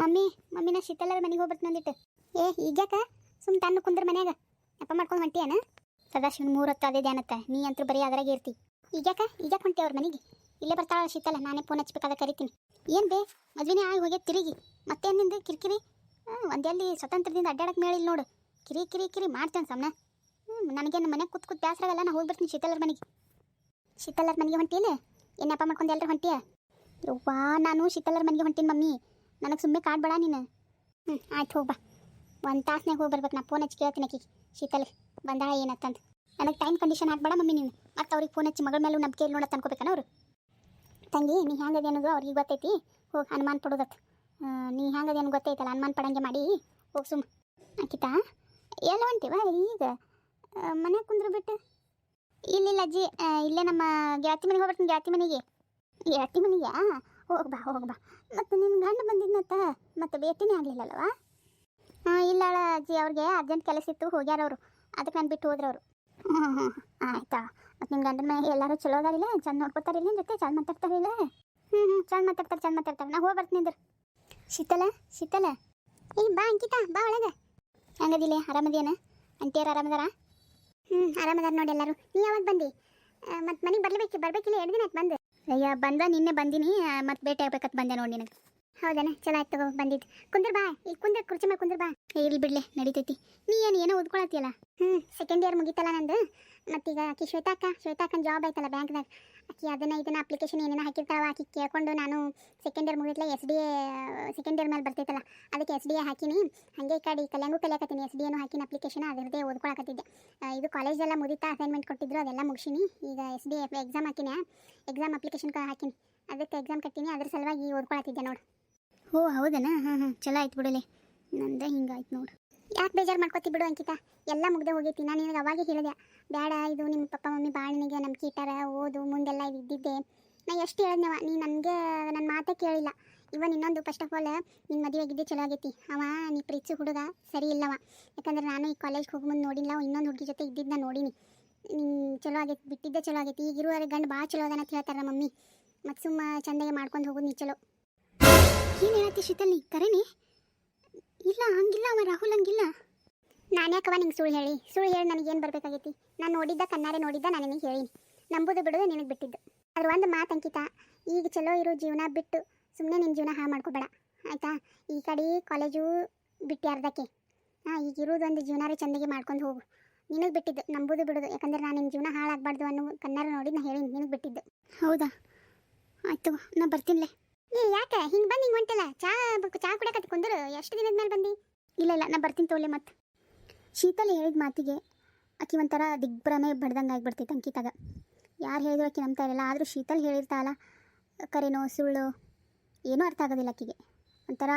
Mummy, ಮಮ್ಮಿನ ಶೀತಲರ ಮನೆಗೆ ಹೋಗ್ಬಿಟ್ಟು ನಂದಿಟ್ಟು. ಏ, ಈಗ್ಯಾಕ? ಸುಮ್ ತನ್ನ ಕುಂದ್ರ ಮನ್ಯಾಗ. ಅಪ್ಪ ಮಾಡ್ಕೊಂಡು ಹೊಂಟಿಯನ? ಸದಾಶಿವನ್ ಮೂರು ಹೊತ್ತು ಅದೇ ಧ್ಯಾನತ್ತ ನೀ ಅಂತೂ ಬರೀ ಅದ್ರಾಗೆ ಇರ್ತಿ. ಈಗ್ಯಾಕ? ಈಗ್ಯಾಕ ಹೊಂಟಿ ಅವ್ರ ಮನೆಗೆ? ಇಲ್ಲೇ ಬರ್ತಾಳ ಶೀತಲ, ನಾನೇ ಫೋನ್ ಹಚ್ಬೇಕಾದ ಕರಿತೀನಿ. ಏನು ಬೇ ಮದ್ವೆನೇ ಆಗಿ ಹೋಗ್ಯ ತಿರುಗಿ. ಮತ್ತೆ ನಿಂದು ಕಿರಿಕಿರಿ? ಒಂದೆಲ್ಲಿ ಸ್ವತಂತ್ರದಿಂದ ಅಡ್ಡಾಡಕ್ಕೆ ಮೇಳಿಲ್ಲ ನೋಡು. ಕಿರಿ ಕಿರಿ ಕಿರಿ ಮಾಡ್ತೇನೆ ಸಮನ. ಹ್ಞೂ ನನಗೇನು ಮನೆಗೆ ಕೂತ್ ಕೂತ್ ಬೇಸರಾಗಲ್ಲ ನಾ ಹೋಗ್ಬಿಡ್ತೀನಿ ಶೀತಲರ ಮನೆಗೆ. ಶೀತಲರ ಮನೆಗೆ ಹೊಂಟಿಲ್ಲ ಏನಪ್ಪ ಮಾಡ್ಕೊಂಡು ಎಲ್ಲರೂ ಹೊಂಟಿಯ? ಯವ್ವಾ, ನಾನು ಶೀತಲರ ಮನೆಗೆ ಹೊಂಟೀನಿ ಮಮ್ಮಿ. ನನಗೆ ಸುಮ್ಮನೆ ಕಾಡ್ಬೇಡ ನೀನು. ಹ್ಞೂ ಆಯ್ತು ಹೋಗ್ಬಾ ಒಂದು ತಾಸ್ನಾಗ ಹೋಗಿ ಬರ್ಬೇಕು ನಾ ಫೋನ್ ಹಚ್ಚಿ ಕೇಳ್ತೀನಿ ಆಕಿ ಶೀತಲ್, ಬಂದಾಳ ಏನತ್ತಂತ ನನಗೆ ಟೈಮ್ ಕಂಡೀಷನ್ ಹಾಕ್ಬೇಡ ಮಮ್ಮಿ ನೀನು. ಮತ್ತೆ ಅವ್ರಿಗೆ ಫೋನ್ ಹಚ್ಚಿ ಮಗಳ ಮೇಲೂ ನಂಬಿಕೆ ನೋಡತ್ ಅನ್ಕೋಬೇಕನ ಅವರು? ತಂಗಿ, ನೀ ಹ್ಯಾಂಗದೆ ಅನ್ನೋದು ಅವ್ರಿಗೆ ಗೊತ್ತೈತಿ. ಹೋಗಿ ಅನುಮಾನ ಪಡೋದತ್ತು ನೀ ಹ್ಯಾಂಗದೆ ಅನ್ನೋ ಗೊತ್ತೈತಲ್ಲ ಅನುಮಾನ ಪಡಂಗೆ ಮಾಡಿ. ಹೋಗಿ ಸುಮ್ಮ ಆಕಿತಾ ಎಲ್ಲ ಹೊಂಟಿವ ಈಗ? ಮನೆ ಕುಂದ್ರು ಬಿಟ್ಟು? ಇಲ್ಲಿಲ್ಲ ಅಜ್ಜಿ. ಇಲ್ಲೇ ನಮ್ಮ ಗೆಳತಿ ಮನೆಗೆ ಹೋಗ್ಬರ್ತೀನಿ ಗೆಳತಿ ಮನೆಗೆ. ಗೆಳತಿ ಮನೆಗೆ? ಹೋಗ್ಬಾ ಹೋಗ್ಬಾ. ಮತ್ತು ನಿನ್ನ ಗಂಡ ಬಂದಿದ್ನತ್ತ ಮತ್ತೆ ಭೇಟಿನೇ ಆಗಲಿಲ್ಲಲ್ವಾ ಇಲ್ಲ ಅಜ್ಜಿ, ಅವ್ರಿಗೆ ಅರ್ಜೆಂಟ್ ಕೆಲಸ ಇತ್ತು, ಹೋಗ್ಯಾರ ಅವರು. ಅದಕ್ಕೆ ನಾನು ಬಿಟ್ಟು ಹೋದ್ರು ಅವರು. ಹ್ಞೂ ಹ್ಞೂ ಆಯ್ತಾ. ಮತ್ತು ನಿಮ್ಮ ಗಂಡನ ಮನೆಗೆ ಎಲ್ಲರೂ ಚಲೋ ಅದಾರಿಲ್ಲ ಚಂದ ನೋಡ್ಕೊತಾರಿಲ್ಲ ಜೊತೆ? ಚಂದ ಮಾತಾಡ್ತಾರಿಲ್ಲ ಹ್ಞೂ ಹ್ಞೂ ಚಂದ ಮಾತಾಡ್ತಾರೆ ಚಂದ ಮಾತಾಡ್ತಾರೆ. ನಾ ಹೋಗಿ ಬರ್ತೀನಿ ನಿಂದ್ರು. ಶೀತಲ ಶೀತಲ. ಏ, ಬಾ ಅಂಕಿತಾ, ಬಾ ಒಳಗೆ. ಹೆಂಗದಿಲ್ಲ ಆರಾಮದೇನ ಅಂಟಿಯರು ಆರಾಮದಾರ? ಹ್ಞೂ ಆರಾಮದಾರ ನೋಡಿ ಎಲ್ಲರೂ. ನೀ ಯಾವಾಗ ಬಂದಿ? ಮತ್ತು ಮನೆಗೆ ಬರ್ಲಿಬೇಕು, ಬರ್ಬೇಕಿಲ್ಲ? ಎರಡು ದಿನ ಆಯ್ತು ಬಂದು. ಅಯ್ಯ ಬಂದ ನಿನ್ನೆ ಬಂದಿನಿ. ಮತ್ತೆ ಭೇಟಿ ಆಗ್ಬೇಕಂತ ಬಂದೆ ನೋಡಿ ನಿನಗೆ. ಹೌದನ? ಚಲೋ ಆಯ್ತು ಬಂದಿದ್ದು. ಕುಂದ್ರ ಬಾ. ಇಲ್ಲಿ ಕುಂದ್ರ, ಕುರ್ಚಿ ಮೇಲೆ ಕುಂದ್ರ ಬಾ. ಇಲ್ಲಿ ಬಿಡ್ಲೆ, ನಡೀತೈತಿ. ನೀ ಏನು, ಏನೋ ಓದ್ಕೊಳತಿಯಲ್ಲ ಹ್ಞೂ ಸೆಕೆಂಡ್ ಇಯರ್ ಮುಗೀತಲ್ಲ ನಂದು. ಮತ್ತೀಗ ಆಕಿ ಶ್ವೇತಾಕ ಶ್ವೇತಾಕನ ಜಾಬ್ ಆಯ್ತಲ್ಲ ಬ್ಯಾಂಕ್ದಾಗ. ಆಕಿ ಅದನ್ನ ಇದನ್ನ ಅಪ್ಲಿಕೇಶನ್ ಏನೇನೋ ಹಾಕಿರ್ತಾವ ಆಕಿ ಕೇಳ್ಕೊಂಡು ನಾನು second year ಮುಗಿತ್ಲೆ S D A second year ಮೇಲೆ ಬರ್ತೈತಲ್ಲ, ಅದಕ್ಕೆ ಎಸ್ ಡಿ ಎ ಹಾಕಿನಿ. ಹಾಗೆ ಈ ಕಡೆ ಕಲ್ಯಾಂಗೂ ಕಲಿಯಾಕತ್ತೀನಿ ಎಸ್ ಡಿ ಎನು ಹಾಕಿನ ಅಪ್ಲಿಕೇಶನ್ ಅದರದೇ ಓದ್ಕೊಳಕತ್ತಿದ್ದೆ. ಇದು ಕಾಲೇಜೆಲ್ಲ ಮುಗಿತಾ ಅಸೈನ್ಮೆಂಟ್ ಕೊಟ್ಟಿದ್ರು, ಅದೆಲ್ಲ ಮುಗಿಸಿನಿ. ಈಗ ಎಸ್ ಡಿ ಎಫ್ ಎಕ್ಸಾಮ್ ಹಾಕಿನಿ ಎಕ್ಸಾಮ್ ಅಪ್ಲಿಕೇಶನ್ ಹಾಕಿನಿ. ಅದಕ್ಕೆ ಎಕ್ಸಾಮ್ ಕಟ್ಟಿನಿ, ಅದ್ರ ಸಲುವಾಗಿ ಓದ್ಕೊಳತ್ತಿದ್ದೆ ನೋಡು. ಓ, ಹೌದನ? ಹಾಂ ಹಾಂ. ಚಲೋ ಆಯ್ತು ಬಿಡಲಿ. ನಂದೇ ಹಿಂಗಾಯ್ತು ನೋಡು. ಯಾಕೆ ಬೇಜಾರು ಮಾಡ್ಕೋತಿ ಬಿಡು ಅಂಕಿತ? ಎಲ್ಲ ಮುಗ್ದೆ ಹೋಗೈತಿ. ನಾನು ನಿನಗೆ ಅವಾಗೇ ಹೇಳಿದೆ. ಬೇಡ ಇದು ನಿಮ್ಮ ಪಪ್ಪ, ಮಮ್ಮಿ ಭಾಳ ನಿನಗೆ ನಂಬಿಕೆ ಇಟ್ಟಾರ, ಓದು, ಮುಂದೆಲ್ಲ ಇದು ಇದ್ದಿದ್ದೆ. ನಾ ಎಷ್ಟು ಹೇಳಿದ್ನವ? ನೀ ನನಗೆ ನನ್ನ ಮಾತೇ ಕೇಳಿಲ್ಲ. ಇವನ್ ಇನ್ನೊಂದು ಫಸ್ಟ್ ಆಫ್ ಆಲ್ ನಿನ್ನ ಮದುವೆ ಆಗಿದ್ದೆ ಚಲೋ ಆಗೈತಿ. ಅವ, ನೀ ಪ್ರೀತಿಸು ಹುಡುಗ, ಸರಿ ಇಲ್ಲವ. ಯಾಕಂದ್ರೆ ನಾನು ಈ ಕಾಲೇಜ್ಗೆ ಹೋಗಿ ಮುಂದೆ ನೋಡಿಲ್ಲ ಇನ್ನೊಂದು ಹುಡುಗಿ ಜೊತೆ ಇದ್ದಿದ್ದ ನೋಡೀನಿ. ಚಲೋ ಆಗೈತಿ, ಬಿಟ್ಟಿದ್ದೆ ಚಲೋ ಆಗೈತಿ. ಈಗ ಇರುವರೆ ಗಂಡು ಭಾಳ ಚಲೋ ಅದಾನ ಅಂತ ಹೇಳ್ತಾರೆ ಮಮ್ಮಿ. ಮತ್ತು ಸುಮ್ಮ ಚಂದಗೆ ಮಾಡ್ಕೊಂಡು ಹೋಗೋದು ನೀ ಚಲೋ. ಏನು ಹೇಳತ್ತಿ ಶೀತಲ್? ನೀ ಕರೆನಿ? ಇಲ್ಲ, ಹಂಗಿಲ್ಲ ಅವ, ರಾಹುಲ್ ಹಂಗಿಲ್ಲ. ನಾನು ಯಾಕವ ನಿಂಗೆ ಸುಳ್ಳು ಹೇಳಿ? ಸುಳ್ಳು ಹೇಳಿ ನನಗೇನು ಬರಬೇಕಾಗೈತಿ? ನಾನು ನೋಡಿದ್ದ, ಕಣ್ಣಾರೆ ನೋಡಿದ್ದ, ನಾನು ನಿನಗೆ ಹೇಳೀನಿ. ನಂಬುದು ಬಿಡೋದು ನಿನಗೆ ಬಿಟ್ಟಿದ್ದು. ಅದ್ರ ಒಂದು ಮಾತು ಅಂಕಿತ, ಈಗ ಚಲೋ ಇರೋ ಜೀವನ ಬಿಟ್ಟು ಸುಮ್ಮನೆ ನಿನ್ನ ಜೀವನ ಹಾಳು ಮಾಡ್ಕೋಬೇಡ. ಆಯಿತಾ? ಈ ಕಡೆ ಕಾಲೇಜು ಬಿಟ್ಟು ಅರ್ಧಕ್ಕೆ. ಹಾಂ, ಈಗ ಇರೋದೊಂದು ಜೀವನಾರೇ ಚೆಂದಾಗಿ ಮಾಡ್ಕೊಂಡು ಹೋಗು. ನಿನಗೆ ಬಿಟ್ಟಿದ್ದು, ನಂಬುದು ಬಿಡೋದು. ಯಾಕಂದ್ರೆ ನಾನು ನಿನ್ನ ಜೀವನ ಹಾಳಾಗಬಾರ್ದು ಅನ್ನೋ ಕಣ್ಣಾರ ನೋಡಿ ನಾನು ಹೇಳೀನಿ, ನಿನಗೆ ಬಿಟ್ಟಿದ್ದು. ಹೌದಾ? ಆಯಿತು ನಾನು ಬರ್ತೀನಿಲೆ. ಏ, ಯಾಕೆ? ಹಿಂಗೆ ಬಂದು ಹಿಂಗೆ ಹೊಂಟಿಲ್ಲ? ಚಾ ಚಾ ಕೂಡ ಕತ್ಕೊಂಡ್ರು ಎಷ್ಟು ದಿನದ ಮೇಲೆ ಬಂದಿ? ಇಲ್ಲ ಇಲ್ಲ, ನಾ ಬರ್ತೀನಿ ತೋಲೆ ಮತ್ತೆ ಶೀತಲ್ ಹೇಳಿದ ಮಾತಿಗೆ ಆಕಿ ಒಂಥರ ದಿಗ್ಭ್ರಮೆ ಬಡ್ದಂಗೆ ಆಗಿಬಿಡ್ತೈತೆ ಅಂಕಿತಾಗ. ಯಾರು ಹೇಳಿದ್ರು ಆಕಿ ನಂಬ್ತಾ ಇರಲ್ಲ, ಆದರೂ ಶೀತಲ್ ಹೇಳಿರ್ತಾಳ, ಕರೆನೋ, ಸುಳ್ಳು, ಏನೂ ಅರ್ಥ ಆಗೋದಿಲ್ಲ ಆಕಿಗೆ. ಒಂಥರ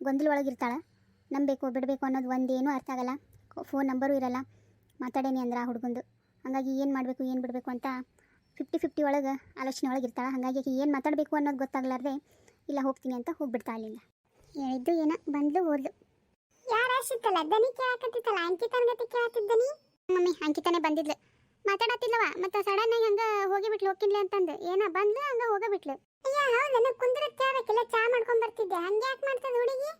ಗೊಂದಲ ಒಳಗಿರ್ತಾಳೆ. ನಂಬಬೇಕು, ಬಿಡಬೇಕು ಅನ್ನೋದು ಒಂದೇನೂ ಅರ್ಥ ಆಗಲ್ಲ. ಫೋನ್ ನಂಬರು ಇರಲ್ಲ. ಮಾತಾಡೇನಿ ಅಂದ್ರೆ ಆ ಹುಡುಗಂದು. ಹಾಗಾಗಿ ಏನು ಮಾಡಬೇಕು, ಏನು ಬಿಡಬೇಕು ಅಂತ ಫಿಫ್ಟಿ ಫಿಫ್ಟಿ ಒಳಗೆ ಆಲೋಚನೆ ಒಳಗೆ ಇರ್ತಾಳೆ. ಹಾಗಾಗಿ ಆಕೆ ಏನು ಮಾತಾಡಬೇಕು ಅನ್ನೋದು ಗೊತ್ತಾಗ್ಲಾರ್ದೆ ಇಲ್ಲ ಹೋಗ್ತೀನಿ ಅಂತ ಹೋಗ್ಬಿಡ್ತಾ ಅಲ್ಲಿಂದ ಹೇಳಿದ್ದು ಏನ ಬಂದ್ಲು ಹೋದ್ಲು. ಯಾರ ಸಿಕ್ಕಲ್ಲ ದನಿ ಕೇಳಕತ್ತಿತ್ತಲ್ಲ? ಅಂಕಿತನ ಗತಿ ಕೇಳತ್ತಿದ್ದನಿ ಮಮ್ಮಿ ಅಂಕಿತನೇ ಬಂದಿದ್ಲು. ಮಾತಾಡತ್ತಿಲ್ಲವ ಮತ್ತೆ ಸಡನ್ ಆಗಿ ಹಂಗ ಹೋಗಿ ಬಿಟ್ಲು ಹೋಗಿನ್ಲಿ ಅಂತಂದು. ಏನ ಬಂದ್ಲು ಹಂಗ ಹೋಗ ಬಿಟ್ಲು ಅಯ್ಯ ಹೌದನ ಕುಂದ್ರ ಕೇಳಬೇಕಿಲ್ಲ ಚಾ ಮಾಡ್ಕೊಂಡ್ ಬರ್ತಿದ್ದೆ. ಹಂಗೆ ಯಾಕೆ ಮಾಡ್ತದ ಹುಡುಗಿ?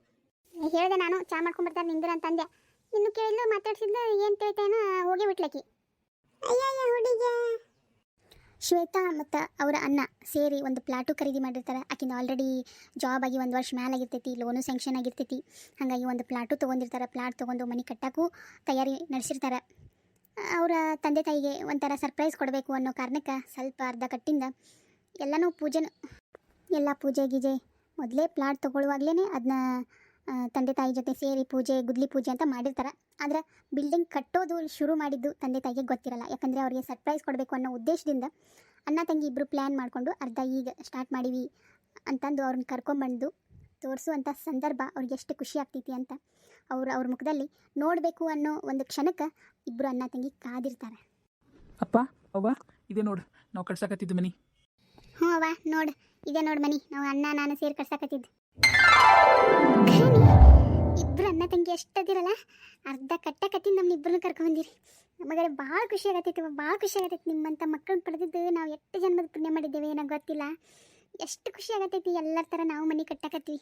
ಹೇಳ್ದೆ ನಾನು ಚಾ ಮಾಡ್ಕೊಂಡ್ ಬರ್ತಾರೆ ನಿಂದ್ರ ಅಂತಂದೆ ಇನ್ನು ಕೇಳಿದ್ಲು ಮಾತಾಡ್ಸಿದ್ಲು ಏನ್ ತಿಳಿತೇನೋ ಹೋಗಿ ಬಿಟ್ಲಕಿ ಅಯ್ಯ ಹುಡುಗಿ ಶ್ವೇತಾ ಮತ್ತು ಅವರ ಅಣ್ಣ ಸೇರಿ ಒಂದು ಪ್ಲಾಟು ಖರೀದಿ ಮಾಡಿರ್ತಾರೆ. ಆಕಿಂದ ಆಲ್ರೆಡಿ ಜಾಬ್ ಆಗಿ ಒಂದು ವರ್ಷ ಮ್ಯಾಲ ಆಗಿರ್ತೈತಿ ಲೋನು ಸ್ಯಾಂಕ್ಷನ್ ಆಗಿರ್ತೈತಿ. ಹಾಗಾಗಿ ಒಂದು ಪ್ಲಾಟು ತೊಗೊಂಡಿರ್ತಾರೆ. ಪ್ಲಾಟ್ ತೊಗೊಂಡು ಮನೆ ಕಟ್ಟಕ್ಕೂ ತಯಾರಿ ನಡೆಸಿರ್ತಾರೆ. ಅವರ ತಂದೆ ತಾಯಿಗೆ ಒಂಥರ ಸರ್ಪ್ರೈಸ್ ಕೊಡಬೇಕು ಅನ್ನೋ ಕಾರಣಕ್ಕೆ ಸ್ವಲ್ಪ ಅರ್ಧ ಕಟ್ಟಿಂದ ಎಲ್ಲನೂ ಪೂಜೆನ, ಎಲ್ಲ ಪೂಜೆ ಗೀಜೆ ಮೊದಲೇ ಪ್ಲಾಟ್ ತೊಗೊಳ್ಳುವಾಗಲೇ ಅದನ್ನ ತಂದೆ ತಾಯಿ ಜೊತೆ ಸೇರಿ ಪೂಜೆ ಗುದ್ಲಿ ಪೂಜೆ ಅಂತ ಮಾಡಿರ್ತಾರೆ. ಆದರೆ ಬಿಲ್ಡಿಂಗ್ ಕಟ್ಟೋದು ಶುರು ಮಾಡಿದ್ದು ತಂದೆ ತಾಯಿಗೆ ಗೊತ್ತಿರಲ್ಲ. ಯಾಕಂದರೆ ಅವರಿಗೆ ಸರ್ಪ್ರೈಸ್ ಕೊಡಬೇಕು ಅನ್ನೋ ಉದ್ದೇಶದಿಂದ ಅಣ್ಣ ತಂಗಿ ಇಬ್ಬರು ಪ್ಲ್ಯಾನ್ ಮಾಡಿಕೊಂಡು ಅರ್ಧ ಈಗ ಸ್ಟಾರ್ಟ್ ಮಾಡೀವಿ ಅಂತಂದು ಅವ್ರನ್ನ ಕರ್ಕೊಂಬಂದು ತೋರಿಸುವಂಥ ಸಂದರ್ಭ ಅವ್ರಿಗೆ ಎಷ್ಟು ಖುಷಿ ಆಗ್ತೈತಿ ಅಂತ ಅವರು ಅವ್ರ ಮುಖದಲ್ಲಿ ನೋಡಬೇಕು ಅನ್ನೋ ಒಂದು ಕ್ಷಣಕ್ಕೆ ಇಬ್ಬರು ಅಣ್ಣ ತಂಗಿ ಕಾದಿರ್ತಾರೆ. ಅಪ್ಪ ಅವ್ವ ಇದೇ ನೋಡು ನಾವು ಕಟ್ಸಕತ್ತಿದ್ದು ಮನಿ. ಹ್ಞೂ ಅವ್ವ ನೋಡು ಇದೇ ನೋಡು ಮನಿ. ನಾವು ಅಣ್ಣ ನಾನು ಸೇರಿ ಕಟ್ಸಕತ್ತಿದ್ದು ಇಬ್ರು ಅಣ್ಣ ತಂಗಿ ಎಷ್ಟದಿರಲ್ಲ ಅರ್ಧ ಕಟ್ಟ ಕತ್ತಿ ನಮ್ಮನ್ನ ಕರ್ಕೊಂಡು ಬಂದಿರಿ. ನಮಗರೆ ಭಾಳ ಖುಷಿ ಆಗತ್ತೈತಿ ಭಾಳ ಖುಷಿ ಆಗತ್ತೈತಿ. ನಿಮ್ಮಂಥ ಮಕ್ಕಳನ್ನ ಪಡೆದಿದ್ದು ನಾವು ಎಷ್ಟು ಜನ್ಮದ ಪುಣ್ಯ ಮಾಡಿದ್ದೇವೆ ಏನೋ ಗೊತ್ತಿಲ್ಲ. ಎಷ್ಟು ಖುಷಿ ಆಗತ್ತೈತಿ, ಎಲ್ಲರ ಥರ ನಾವು ಮನೆ ಕಟ್ಟಕತ್ತೀವಿ.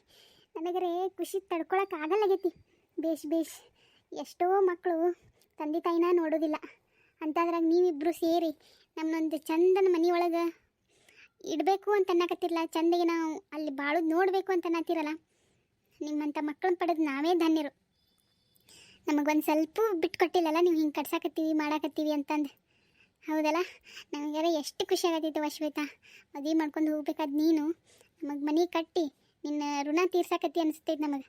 ನನಗರೆ ಖುಷಿ ತಡ್ಕೊಳಕ್ಕೆ ಆಗಲ್ಲಾಗೈತಿ ಬೇಷ್ ಬೇಷ್. ಎಷ್ಟೋ ಮಕ್ಕಳು ತಂದೆ ತಾಯಿನ ನೋಡೋದಿಲ್ಲ. ಅಂತಾದ್ರಾಗ ನೀವಿಬ್ಬರು ಸೇರಿ ನಮ್ಮನ್ನೊಂದು ಚಂದನ ಮನೆಯೊಳಗೆ ಇಡಬೇಕು ಅಂತ ಅನ್ನಕತ್ತಿರಲ್ಲ ಚಂದಗೆ ನಾವು ಅಲ್ಲಿ ಬಾಳೋದು ನೋಡಬೇಕು ಅಂತ ಅನ್ನತ್ತೀರಲ್ಲ? ನಿಮ್ಮಂಥ ಮಕ್ಕಳನ್ನ ಪಡೆದು ನಾವೇ ಧನ್ಯರು. ನಮಗೊಂದು ಸ್ವಲ್ಪ ಬಿಟ್ಟು ಕೊಟ್ಟಿಲ್ಲಲ್ಲ, ನೀವು ಹಿಂಗೆ ಕಟ್ಸಾಕತ್ತೀವಿ, ಮಾಡಾಕತ್ತೀವಿ ಅಂತಂದು. ಹೌದಲ್ಲ? ನಮಗೆಲ್ಲ ಎಷ್ಟು ಖುಷಿ ಆಗತ್ತಿತ್ತು ಶ್ವೇತಾ ಮದುವೆ ಮಾಡ್ಕೊಂಡು ಹೋಗ್ಬೇಕಾದ್ ನೀನು. ನಮಗೆ ಮನೆ ಕಟ್ಟಿ, ನಿನ್ನ ಋಣ ತೀರ್ಸಾಕತ್ತಿ ಅನಿಸ್ತೈತೆ ನಮಗೆ.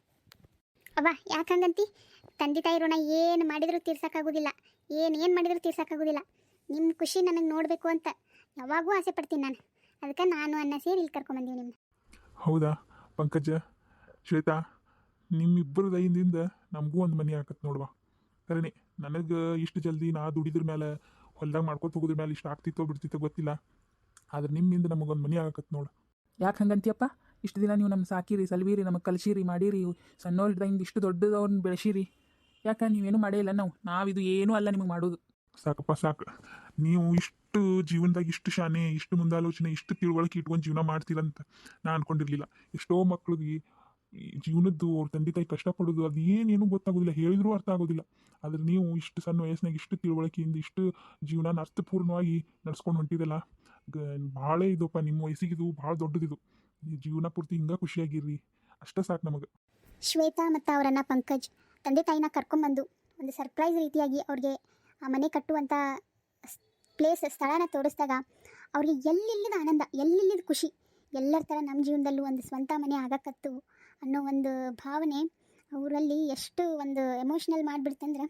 ಅವ್ವ ಯಾಕಂಗಂತಿ ತಂದೆ ತಾಯಿ ಋಣ ಏನು ಮಾಡಿದರೂ ತೀರ್ಸೋಕ್ಕಾಗೋದಿಲ್ಲ ಏನೇನು ಏನು ಮಾಡಿದರೂ ತೀರ್ಸೋಕ್ಕಾಗೋದಿಲ್ಲ ನಿಮ್ಮ ಖುಷಿ ನನಗೆ ನೋಡಬೇಕು ಅಂತ ಯಾವಾಗೂ ಆಸೆ ಪಡ್ತೀನಿ ನಾನು. ಅದಕ್ಕೆ ನಾನು ಅನ್ನ ಸೇರಿ ಇಲ್ಲಿ ಕರ್ಕೊಂಬಂದೀವಿ ನಿಮ್ಮ ಹೌದಾ, ಪಂಕಜ? ಶ್ವೇತಾ ನಿಮ್ಮಿಬ್ಬರ ದಯಿಂದ ನಮಗೂ ಒಂದು ಮನೆ ಆಕತ್ ನೋಡುವ. ಕರೆನೆ ನನಗೆ ಇಷ್ಟು ಜಲ್ದಿ ನಾ ದುಡಿದ್ರ ಮೇಲೆ ಹೊಲ್ದಾಗ ಮಾಡ್ಕೊತ ಹೋಗೋದ್ರ ಮೇಲೆ ಇಷ್ಟು ಆಗ್ತಿತ್ತೋ ಬಿಡ್ತಿತ್ತೋ ಗೊತ್ತಿಲ್ಲ. ಆದ್ರೆ ನಿಮ್ಮಿಂದ ನಮಗೊಂದು ಮನೆ ಆಗಕತ್ ನೋಡು. ಯಾಕೆ ಹಂಗಂತೀಯಪ್ಪ? ಇಷ್ಟು ದಿನ ನೀವು ನಮ್ಮ ಸಾಕಿರಿ ಸಲ್ವೀರಿ ನಮಗೆ ಕಲ್ಸಿರಿ ಮಾಡಿರಿ. ಸಣ್ಣೋಳ್ದಿಂದ ಇಷ್ಟು ದೊಡ್ಡದವ್ರನ್ನ ಬೆಳೆಸಿರಿ ಯಾಕೆ ನೀವೇನು ಮಾಡೇ ಇಲ್ಲ ನಾವು. ನಾವಿದು ಏನೂ ಅಲ್ಲ ನಿಮಗೆ ಮಾಡೋದು. ಸಾಕಪ್ಪ ಸಾಕು. ನೀವು ಇಷ್ಟು ಜೀವನದಾಗ ಇಷ್ಟು ಶಾನೆ ಇಷ್ಟು ಮುಂದಾಲೋಚನೆ ಇಷ್ಟು ತಿಳುವಳಿಕೆ ಇಟ್ಕೊಂಡು ಜೀವನ ಮಾಡ್ತೀರಂತ ನಾ ಅನ್ಕೊಂಡಿರ್ಲಿಲ್ಲ. ಎಷ್ಟೋ ಮಕ್ಳಿಗೆ ಜೀವನದ್ದು ಅವ್ರ ತಂದೆ ತಾಯಿ ಕಷ್ಟಪಡೋದು ಅದು ಏನೇನು ಗೊತ್ತಾಗೋದಿಲ್ಲ, ಹೇಳಿದ್ರೂ ಅರ್ಥ ಆಗೋದಿಲ್ಲ. ಆದ್ರೆ ನೀವು ಇಷ್ಟು ಸಣ್ಣ ವಯಸ್ಸಿನಾಗ ಇಷ್ಟು ತಿಳುವಳಿಕೆಯಿಂದ ಇಷ್ಟು ಜೀವನ ಅರ್ಥಪೂರ್ಣವಾಗಿ ನಡ್ಸ್ಕೊಂಡು ಹೊಂಟಿದಲ್ಲ ಭಾಳ ಇದಪ್ಪ ನಿಮ್ಮ ವಯಸ್ಸಿಗಿದು ಭಾಳ ದೊಡ್ಡದಿದು. ಜೀವನ ಪೂರ್ತಿ ಹಿಂಗೆ ಖುಷಿಯಾಗಿರ್ರಿ. ಅಷ್ಟೇ ಸಾಕು ನಮಗೆ. ಶ್ವೇತಾ ಮತ್ತು ಅವರನ್ನ ಪಂಕಜ್ ತಂದೆ ತಾಯಿನ ಕರ್ಕೊಂಬಂದು ಒಂದು ಸರ್ಪ್ರೈಸ್ ರೀತಿಯಾಗಿ ಅವ್ರಿಗೆ ಮನೆ ಕಟ್ಟುವಂಥ ಪ್ಲೇಸ್ ಸ್ಥಳನ ತೋರಿಸಿದಾಗ ಅವ್ರಿಗೆ ಎಲ್ಲಿಲ್ಲದ ಆನಂದ, ಎಲ್ಲಿಲ್ಲದ ಖುಷಿ. ಎಲ್ಲರ ಥರ ನಮ್ಮ ಜೀವನದಲ್ಲೂ ಒಂದು ಸ್ವಂತ ಮನೆ ಆಗಕತ್ತು ಅನ್ನೋ ಒಂದು ಭಾವನೆ ಅವರಲ್ಲಿ ಎಷ್ಟು ಒಂದು ಎಮೋಷ್ನಲ್ ಮಾಡಿಬಿಡ್ತಂದ್ರೆ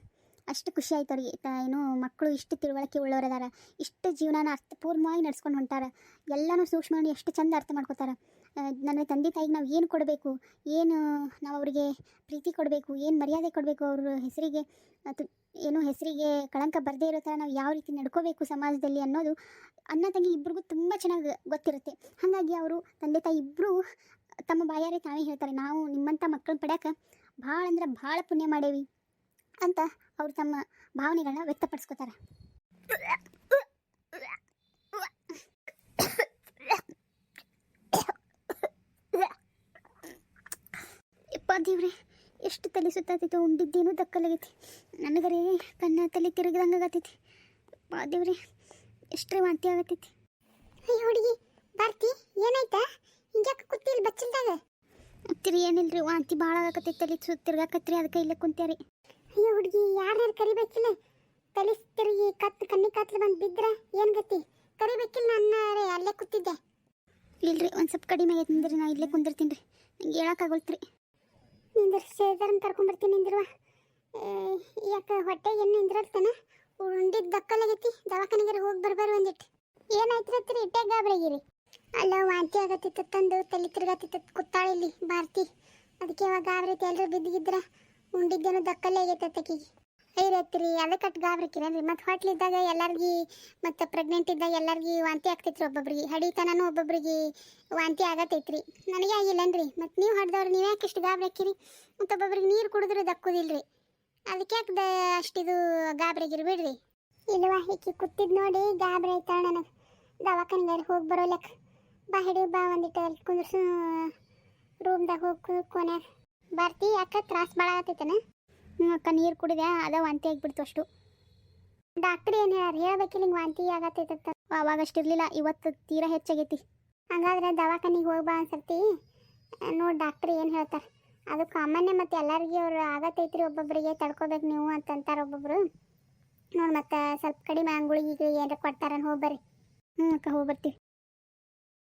ಅಷ್ಟು ಖುಷಿ ಆಯ್ತು ಅವ್ರಿಗೆ. ಏನು ಮಕ್ಕಳು ಇಷ್ಟು ತಿಳುವಳಿಕೆ ಉಳ್ಳವರದಾರ ಇಷ್ಟು ಜೀವನನ ಅರ್ಥಪೂರ್ಣವಾಗಿ ನಡ್ಸ್ಕೊಂಡು ಹೊಂಟಾರ, ಎಲ್ಲನೂ ಸೂಕ್ಷ್ಮ ಎಷ್ಟು ಚಂದ ಅರ್ಥ ಮಾಡ್ಕೋತಾರೆ. ನನ್ನ ತಂದೆ ತಾಯಿಗೆ ನಾವು ಏನು ಕೊಡಬೇಕು, ಏನು ನಾವು ಅವರಿಗೆ ಪ್ರೀತಿ ಕೊಡಬೇಕು, ಏನು ಮರ್ಯಾದೆ ಕೊಡಬೇಕು ಅವ್ರ ಹೆಸರಿಗೆ ಏನು ಹೆಸರಿಗೆ ಕಳಂಕ ಬರದೇ ಇರೋ ಥರ ನಾವು ಯಾವ ರೀತಿ ನಡ್ಕೋಬೇಕು ಸಮಾಜದಲ್ಲಿ ಅನ್ನೋದು ಅಣ್ಣ ತಂಗಿ ಇಬ್ರಿಗೂ ತುಂಬ ಚೆನ್ನಾಗಿ ಗೊತ್ತಿರುತ್ತೆ. ಹಾಗಾಗಿ ಅವರು ತಂದೆ ತಾಯಿ ಇಬ್ಬರು ತಮ್ಮ ಬಾಯಾರೆ ತಾವೇ ಹೇಳ್ತಾರೆ, ನಾವು ನಿಮ್ಮಂಥ ಮಕ್ಕಳು ಪಡ್ಯಾಕ ಭಾಳ ಅಂದ್ರೆ ಭಾಳ ಪುಣ್ಯ ಮಾಡೇವಿ ಅಂತ ಅವರು ತಮ್ಮ ಭಾವನೆಗಳನ್ನ ವ್ಯಕ್ತಪಡಿಸ್ಕೋತಾರೆ. ಯಪ್ಪ ದೇವ್ರೆ, ಎಷ್ಟು ತಲೆ ಸುತ್ತಾತೈತಿ, ಉಂಡಿದ್ದೇನೂ ದಕ್ಕಲಾಗೈತಿ. ನನಗರೇ ಕಣ್ಣ ತಲೆ ತಿರುಗಿದಂಗ ಆಗತೈತಿ. ಯಪ್ಪ ಎಷ್ಟೇ ವಾಂತಿ ಆಗತೈತಿ. ಹುಡುಗಿ, ಬರ್ತಿ, ಏನಾಯ್ತಾ? ಹಿಂಗ್ಯಾಕೆ ಕೂತಿಲ್ ಬಚ್ಚಲ್ದಾಗ ತಿರಿ ಏನಿಲ್ರಿ ವಾಂತಿ ಭಾಳ ಆಗಕತ್ತೈತಿ ತಲೆ ಸು ತಿರ್ಗಾಕತ್ರಿ ಅದಕ್ಕೆ ಇಲ್ಲೇ ಕುಂತ್ಯಾರಿ. ಅಯ್ಯೋ ಹುಡುಗಿ ಯಾರ್ಯಾರು ಕರಿಬೇಕಿಲ್ಲ ತಲೆ ತಿರುಗಿ ಕತ್ತು ಕಣ್ಣಿ ಕತ್ಲು ಬಂದು ಬಿದ್ರೆ ಏನು ಗತಿ? ಕರಿಬೇಕಿಲ್ಲ ನನ್ನ ಅಲ್ಲೇ ಕೂತಿದ್ದೆ. ಇಲ್ರಿ ಒಂದು ಸ್ವಲ್ಪ ಕಡಿಮೆ ಆಗೈತೆ ನಿಂದ್ರಿ ನಾ ಇಲ್ಲೇ ಕುಂದಿರ್ತೀನಿ ರೀ ನಂಗೆ ಹೇಳಕ್ಕಾಗೋಲ್ತ್ರಿ ನಿಂದ್ರ ಸೇದರ್ನ ಕರ್ಕೊಂಡ್ಬರ್ತೀನಿ ನಿಂದಿರುವ. ಯಾಕೆ ಹೊಟ್ಟೆ ಏನು ನಿಂದ್ರಡ್ತಾನ ಉಂಡಿದ್ದು ದಕ್ಕಲಾಗೈತಿ ದವಾಖಾನೆಗಾರ ಹೋಗಿ ಬರ್ಬಾರ ಒಂದಿಟ್ಟು ಏನಾಯ್ತು ರೀ ಇಟ್ಟೆ ಗಾಬ್ರಾಗಿರಿ? ಅಲ್ಲ ವಾಂತಿ ಆಗತ್ತಿತ್ತು, ತಂದು ತಲೆ ತಿರ್ಗತ್ತಿತ್ತ ಕುತ್ತಾಳಿಲ್ಲಿ ಭಾರತಿ. ಅದಕ್ಕೆ ಇವಾಗ ಗಾಬ್ರೈತಿ ಎಲ್ಲರೂ ಬಿದ್ದಿದ್ರ ಉಂಡಿದ್ದೇನೋ ದಕ್ಕಲ್ಲೇ ಆಗೈತೆ ತಕ್ಕಿಗೆ ಐರತ್ರಿ ಅದಕ್ಕೆ ಅಟ್ ಗಾಬ್ರಿಕಿರನ್ರಿ ಮತ್ತು ಹೋಟ್ಲಿದ್ದಾಗ ಎಲ್ಲರಿಗೆ, ಮತ್ತು ಪ್ರೆಗ್ನೆಂಟ್ ಇದ್ದಾಗ ಎಲ್ಲರಿಗೆ ವಾಂತಿ ಆಗ್ತೈತ್ರಿ ಒಬ್ಬೊಬ್ರಿಗೆ. ಹಡಿತನೂ ಒಬ್ಬೊಬ್ರಿಗೆ ವಾಂತಿ ಆಗತೈತ್ರಿ. ನನಗೆ ಆಗಿಲ್ಲನ್ರಿ ಮತ್ತು ನೀವು ಹೊಡೆದವ್ರು, ನೀವು ಯಾಕೆ ಇಷ್ಟು ಗಾಬರಿ ಹಾಕಿರಿ ಮತ್ತು ಒಬ್ಬೊಬ್ರಿಗೆ ನೀರು ಕುಡಿದ್ರೆ ದಕ್ಕುದಿಲ್ರಿ. ಅದಕ್ಕೆ ಯಾಕೆ ದ ಅಷ್ಟಿದು ಗಾಬರಿಗಿರಿ ಬಿಡ್ರಿ? ಇಲ್ವಾ, ಈಕಿ ಕುತ್ತಿದ್ದು ನೋಡಿ ಗಾಬ್ರಿ ಆಯ್ತಾಳ ನನಗೆ. ದವಾಖಾನೆಗಾರ ಹೋಗಿ ಬರೋ ಬಾ ಹಿಡಿ ಬಾ ಒಂದಿಟ್ಟು ಅಲ್ಲಿ ಕುಂದ್ರಸು ರೂಮ್ದಾಗ ಹೋಗಿ ಕೊನ್ಯಾಗ ಬರ್ತಿ ಯಾಕೆ ತ್ರಾಸ ಭಾಳ ಹ್ಞೂ ಅಕ್ಕ ನೀರು ಕುಡಿದೆ ಅದ ವಾಂತಿ ಆಗಿಬಿಡ್ತು ಅಷ್ಟು. ಡಾಕ್ಟ್ರ್ ಏನು ಹೇಳ್ಯಾರ ಹೇಳ್ಬೇಕಿಲ್ಲ ಹಿಂಗೆ ವಾಂತಿ ಆಗತೈತಂತ. ಅವಾಗ ಇರಲಿಲ್ಲ ಇವತ್ತು ತೀರಾ ಹೆಚ್ಚಾಗೈತಿ. ಹಂಗಾದ್ರೆ ದವಾಖಾನಿಗೆ ಹೋಗಿ ಬಾ ಅನ್ಸರ್ತಿ. ನೋಡಿ ಡಾಕ್ಟ್ರ್ ಏನು ಹೇಳ್ತಾರೆ. ಅದು ಕಾಮನ್ನೇ ಮತ್ತು ಎಲ್ಲರಿಗೂ ಅವ್ರು ಆಗತ್ತೈತ್ರಿ ಒಬ್ಬೊಬ್ಬರಿಗೆ ತಡ್ಕೋಬೇಕು ನೀವು ಅಂತಂತಾರೆ ಒಬ್ಬೊಬ್ರು. ನೋಡಿ ಮತ್ತೆ ಸ್ವಲ್ಪ ಕಡಿಮೆ ಅಂಗುಳಿಗೆ ಏನಾರ ಕೊಡ್ತಾರ ಹೋಗಿ ಬರ್ರಿ. ಹ್ಞೂ ಅಕ್ಕ ಹೋಗಿ ಬರ್ತೀವಿ.